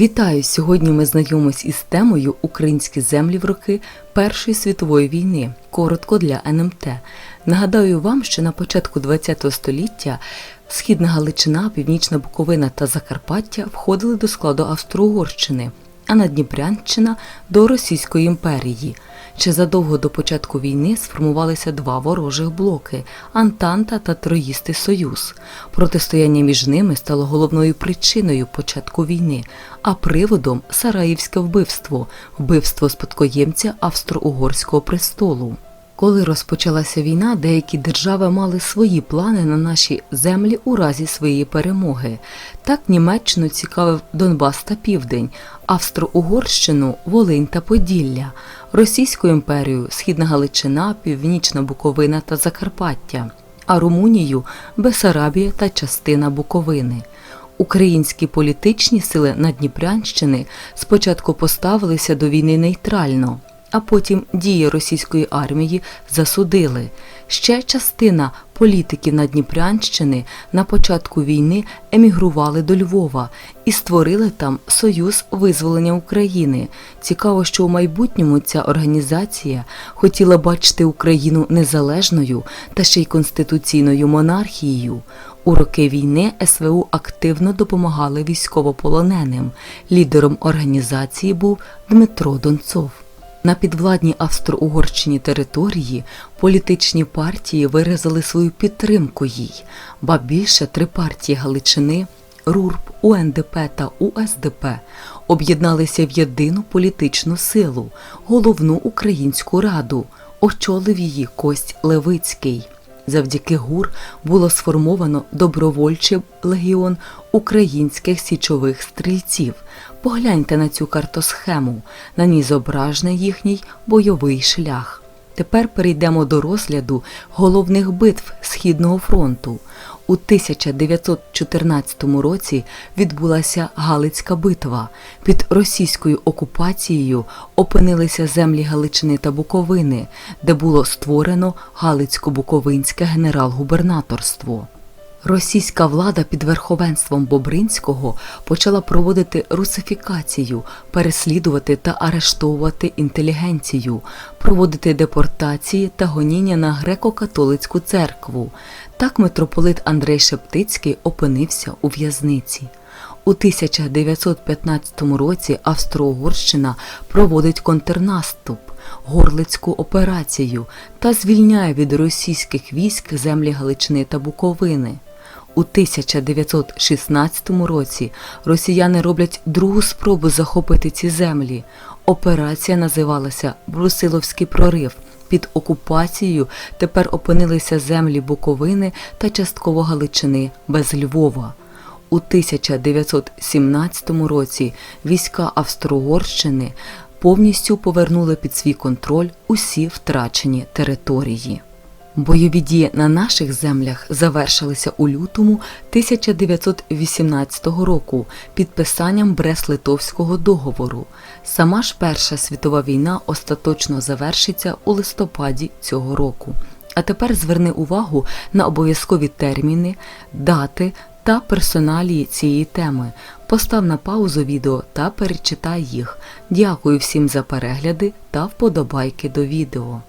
Вітаю! Сьогодні ми знайомимось із темою Українські землі в роки Першої світової війни. Коротко для НМТ. Нагадаю вам, що на початку ХХ століття Східна Галичина, Північна Буковина та Закарпаття входили до складу Австро-Угорщини, а Надніпрянщина до Російської імперії. Ще задовго до початку війни сформувалися два ворожих блоки Антанта та Троїстий Союз. Протистояння між ними стало головною причиною початку війни, а приводом Сараївське вбивство вбивство спадкоємця Австро-Угорського престолу. Коли розпочалася війна, деякі держави мали свої плани на наші землі у разі своєї перемоги. Так Німеччину цікавив Донбас та Південь, Австро-Угорщину Волинь та Поділля, Російську імперію Східна Галичина, Північна Буковина та Закарпаття, а Румунію Бесарабія та частина Буковини. Українські політичні сили Надніпрянщини спочатку поставилися до війни нейтрально, а потім дії російської армії засудили. Ще частина політиків Надніпрянщини на початку війни емігрували до Львова і створили там Союз визволення України. Цікаво, що у майбутньому ця організація хотіла бачити Україну незалежною та ще й конституційною монархією. У роки війни СВУ активно допомагали військовополоненим. Лідером організації був Дмитро Донцов. На підвладній Австро-Угорщині території політичні партії виразили свою підтримку їй, ба більше три партії Галичини РУРП, УНДП та УСДП об'єдналися в єдину політичну силу, головну українську раду, очолив її Кость Левицький. Завдяки ГУР було сформовано добровольчий легіон українських січових стрільців. Погляньте на цю картосхему. На ній зображений їхній бойовий шлях. Тепер перейдемо до розгляду головних битв Східного фронту. У 1914 році відбулася Галицька битва. Під російською окупацією опинилися землі Галичини та Буковини, де було створено Галицько-Буковинське генерал-губернаторство. Російська влада під верховенством Бобринського почала проводити русифікацію, переслідувати та арештовувати інтелігенцію, проводити депортації та гоніння на греко-католицьку церкву. Так митрополит Андрей Шептицький опинився у в'язниці. У 1915 році Австро-Угорщина проводить контрнаступ, горлицьку операцію та звільняє від російських військ землі Галичини та Буковини. У 1916 році росіяни роблять другу спробу захопити ці землі. Операція називалася Брусиловський прорив. Під окупацією тепер опинилися землі Буковини та частково Галичини без Львова. У 1917 році війська Австро-Угорщини повністю повернули під свій контроль усі втрачені території. Бойові дії на наших землях завершилися у лютому 1918 року підписанням Брест-Литовського договору. Сама ж Перша світова війна остаточно завершиться у листопаді цього року. А тепер зверни увагу на обов'язкові терміни, дати та персоналії цієї теми. Постав на паузу відео та перечитай їх. Дякую всім за перегляди та вподобайки до відео.